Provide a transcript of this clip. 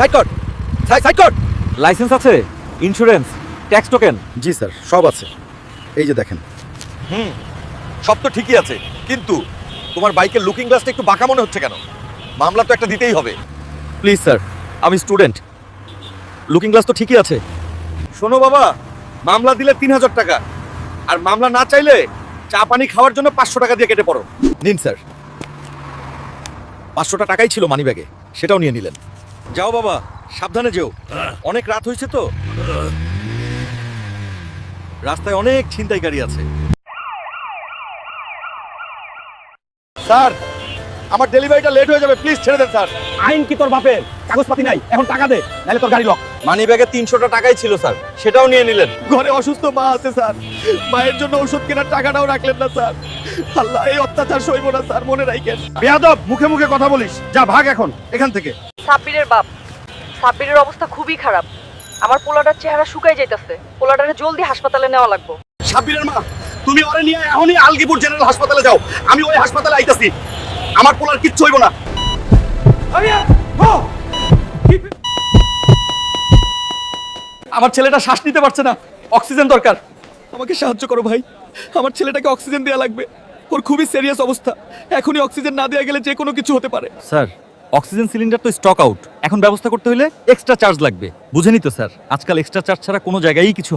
Side কর। Side কর। Licence আছে ইন্স্যুরেন্স ট্যাক্স টোকেন জি স্যার সব আছে। এই যে দেখেন। হুম সব তো ঠিকই আছে। কিন্তু তোমার বাইকের লুকিং গ্লাসটা একটু বাঁকা মনে হচ্ছে কেন? মামলা তো একটা দিতেই হবে। প্লিজ স্যার আমি স্টুডেন্ট লুকিং গ্লাস তো ঠিকই আছে। শোনো বাবা মামলা দিলে তিন হাজার টাকা। আর মামলা না চাইলে চা পানি খাওয়ার জন্য পাঁচশো টাকা দিয়ে কেটে পড়ো। নিন স্যার। পাঁচশোটা টাকাই ছিল মানি ব্যাগে সেটাও নিয়ে নিলেন। যাও বাবা সাবধানে যেও। অনেক রাত হয়েছে তো। রাস্তায় অনেক ছিনতাইকারী আছে। স্যার আমার ডেলিভারিটা লেট হয়ে যাবে প্লিজ ছেড়ে দেন স্যার। আইন কি তোর বাপের? কাগজপাতি নাই এখন টাকা দে নাহলে তোর গাড়ি লক। মানি ব্যাগে তিনশোটা টাকাই ছিল স্যার। সেটাও নিয়ে নিলেন। ঘরে অসুস্থ মা আছে স্যার। মায়ের জন্য ওষুধ কেনার টাকাটাও রাখলেন না স্যার। আল্লাহ এই অত্যাচার সইব না স্যার মনে রাখেন। বেয়াদব মুখে মুখে কথা বলিস। যা ভাগ এখন এখান থেকে। সাব্বিরের বাপ। সাব্বিরের অবস্থা খুবই খারাপ। আমার পোলাটার চেহারা শুকাই যাইতেছে। পোলাটারে জলদি হাসপাতালে নেওয়া লাগবে। সাব্বিরের মা তুমি ওরে নিয়ে এখনই আলগিপুর জেনারেল হাসপাতালে যাও। আমি ওই হাসপাতালে আইতাছি। আমার পোলার কিচ্ছু হইব না। আমার ছেলেটা শ্বাস নিতে পারছে না। অক্সিজেন দরকার। আমাকে সাহায্য করো ভাই। আমার ছেলেটাকে অক্সিজেন দেওয়া লাগবে। ওর খুবই সিরিয়াস অবস্থা। এখনই অক্সিজেন না দেওয়া গেলে যে কোনো কিছু হতে পারে। স্যার অক্সিজেন সিলিন্ডার তো স্টক আউট এখন ব্যবস্থা করতে হলে এক্সট্রা চার্জ লাগবে। বুঝেনি তো স্যার। আজকাল এক্সট্রা চার্জ ছাড়া কোনো জায়গায়ই কিছু